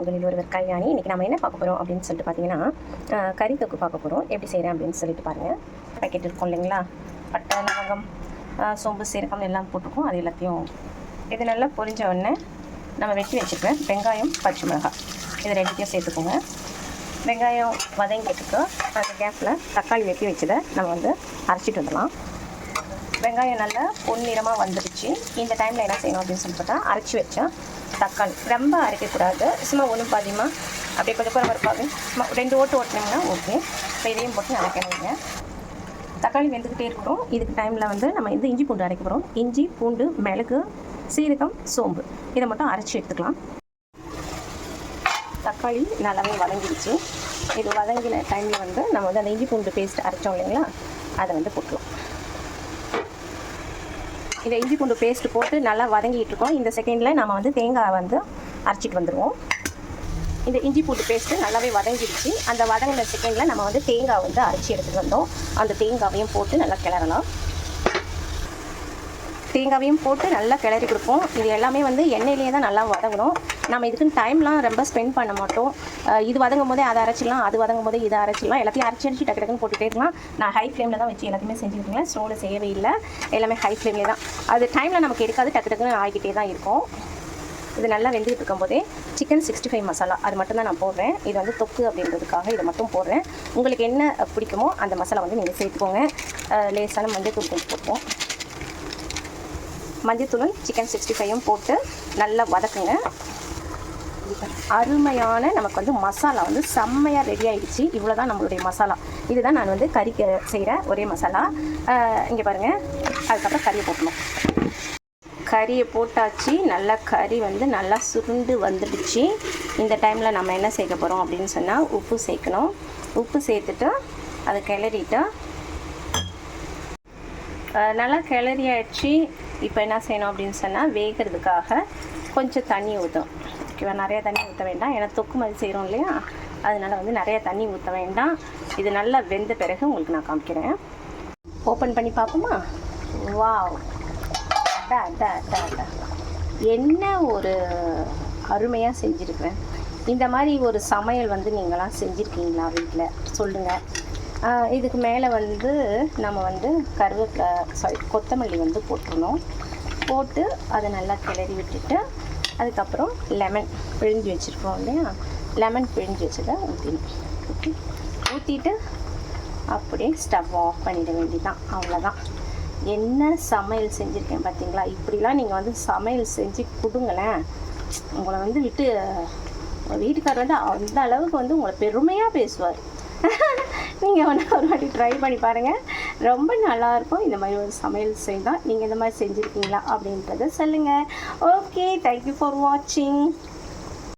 உங்களில் ஒருவர் கல்யாணி இன்றைக்கி நம்ம என்ன பார்க்க போகிறோம் அப்படின்னு சொல்லிட்டு பார்த்தீங்கன்னா கறி தொக்கு பார்க்க போகிறோம் எப்படி செய்கிறேன் அப்படின்னு சொல்லிட்டு பாருங்கள் பேக்கெட் இருக்கும் இல்லைங்களா? பட்டை லவங்கம் சொம்பு சோம்பு சீரகம் எல்லாம் போட்டிருக்கோம். அது எல்லாத்தையும் இது நல்லா பொரிஞ்ச உடனே நம்ம வெட்டி வச்சுருக்கேன். வெங்காயம் பச்சை மிளகாய். இது ரெண்டுத்தையும் சேர்த்துக்கோங்க. வெங்காயம் வதங்கிட்டுக்கு அந்த கேப்பில் தக்காளி வெட்டி வச்சதை நம்ம வந்து அரைச்சிட்டு வந்துடலாம். வெங்காயம் நல்லா பொன்னிறமாக வந்துடுச்சு. இந்த டைமில் என்ன செய்யணும் அப்படின்னு சொல்லி பார்த்தா அரைச்சி வச்சேன். தக்காளி. ரொம்ப அரைக்கக்கூடாது. சும்மா ஒன்றும் பாதியமாக அப்படியே கொஞ்சம் குறை பருப்பாக சும்மா ரெண்டு ஓட்டு ஓட்டினீங்கன்னா ஓகே. இப்போ இதையும் போட்டு அரைக்கணுங்க தக்காளி வெந்துக்கிட்டே இருக்கிறோம் இதுக்கு டைமில் வந்து நம்ம இந்த இஞ்சி பூண்டு அரைக்க போகிறோம் இஞ்சி பூண்டு மிளகு சீரகம் சோம்பு. இதை மட்டும் அரைச்சி எடுத்துக்கலாம். தக்காளி நல்லாவே வதங்கிடுச்சு. இது வதங்கின டைமில் வந்து நம்ம வந்து அந்த இஞ்சி பூண்டு பேஸ்ட் அரைச்சோம் இல்லைங்களா? அதை வந்து போட்டுருவோம் இந்த இஞ்சி பூண்டு பேஸ்ட் போட்டு நல்லா வதங்கிட்டு இருக்கோம். இந்த செகண்டில் நம்ம வந்து தேங்காய் வந்து அரைச்சிட்டு வந்துடுவோம் இந்த இஞ்சி பூண்டு பேஸ்ட்டு நல்லாவே வதங்கிடுச்சு. அந்த வதங்கின செகண்டில் நம்ம வந்து தேங்காய் வந்து அரைச்சி எடுத்துகிட்டு வந்தோம். அந்த தேங்காவையும் போட்டு நல்லா கிளறலாம். தேங்காவையும் போட்டு நல்லா கிளறி கொடுப்போம். இது எல்லாமே வந்து எண்ணெயிலேயே தான் நல்லா வதங்கணும். நம்ம இதுக்குன்னு டைம்லாம் ரொம்ப ஸ்பெண்ட் பண்ண மாட்டோம். இது வதங்கும் போதே அதை அரைச்சிடலாம் அது வதங்கும் போதே இதை அரைச்சிடலாம். எல்லாத்தையும் அரைச்சி அரைச்சி டக்கு டக்குன்னு போட்டுட்டே இருக்கலாம். நான் ஹை ஃப்ளேமில் தான் வச்சு எல்லாத்தையுமே செஞ்சுருக்கேன். ஸ்லோவில் செய்யவே இல்லை. எல்லாமே ஹை ஃப்ளேம்லேயே தான். அது டைமில் நமக்கு எடுக்காது டக்கு டக்குன்னு ஆகிக்கிட்டே தான் இருக்கும். இது நல்லா வெந்துட்டு இருக்கும்போதே சிக்கன் சிக்ஸ்டி ஃபைவ் மசாலா அது மட்டும் தான் நான் போடுறேன். இது வந்து தொக்கு அப்படின்றதுக்காக இதை மட்டும் போடுறேன். உங்களுக்கு என்ன பிடிக்குமோ அந்த மசாலா வந்து நீங்கள் சேர்த்துக்கோங்க. லேசான மஞ்சள் தூள் போட்டுப்போம். மஞ்சத்தூளும் சிக்கன் சிக்ஸ்டி ஃபைவும் போட்டு நல்லா வதக்குங்க. அருமையான நமக்கு வந்து மசாலா வந்து செம்மையாக ரெடி ஆகிடுச்சு இவ்வளோ தான் நம்மளுடைய மசாலா. இதுதான் நான் வந்து கறிக்கு செய்கிற ஒரே மசாலா. இங்கே பாருங்கள் அதுக்கப்புறம் கறியை போட்டணும் கறியை போட்டாச்சு. நல்லா கறி வந்து நல்லா சுருண்டு வந்துடுச்சு. இந்த டைமில் நம்ம என்ன சேர்க்க போகிறோம் அப்படின்னு சொன்னால் உப்பு சேர்க்கணும். உப்பு சேர்த்துட்டு அதை கிளறிட்டு நல்லா கிளறி ஆயிடுச்சு. இப்போ என்ன செய்யணும் அப்படின்னு சொன்னால் வேகிறதுக்காக கொஞ்சம் தண்ணி ஊற்றும் ஓகேவா நிறையா தண்ணி ஊற்ற வேண்டாம். ஏன்னா தொக்கு மாதிரி செய்கிறோம் இல்லையா? அதனால் வந்து நிறைய தண்ணி ஊற்ற வேண்டாம். இது நல்லா வெந்த பிறகு உங்களுக்கு நான் காமிக்கிறேன். ஓப்பன் பண்ணி பார்ப்போமா? வாவ் அடா அடா என்ன ஒரு அருமையாக செஞ்சுருக்கிறேன். இந்த மாதிரி ஒரு சமையல் வந்து நீங்களாம் செஞ்சுருக்கீங்களா வீட்டில் சொல்லுங்கள் இதுக்கு மேலே வந்து நம்ம வந்து கருவேப்பிலை சாரி கொத்தமல்லி வந்து போட்டுருணும். போட்டு அதை நல்லா கிளறி விட்டுட்டு அதுக்கப்புறம் லெமன் பிழிஞ்சு வச்சுருக்கோம் இல்லையா? லெமன் பிழிஞ்சு வச்சதை ஊற்றிடும் ஓகே ஊற்றிட்டு அப்படியே ஸ்டவ் ஆஃப் பண்ணிட வேண்டியதான் அவ்வளோதான் என்ன சமையல் செஞ்சுருக்கேன் பார்த்தீங்களா இப்படிலாம் நீங்கள் வந்து சமையல் செஞ்சு கொடுங்களேன். உங்களை வந்து விட்டு உங்கள் வீட்டுக்காரர் வந்து அந்த அளவுக்கு வந்து உங்களை பெருமையாக பேசுவார். நீங்கள் வந்து ஒரு வாட்டி ட்ரை பண்ணி பாருங்கள் ரொம்ப நல்லாயிருக்கும் இந்த மாதிரி ஒரு சமையல் செய்தால் நீங்கள் இந்த மாதிரி செஞ்சுருக்கீங்களா அப்படின்றத சொல்லுங்கள் ஓகே தேங்க்யூ ஃபார் வாட்சிங்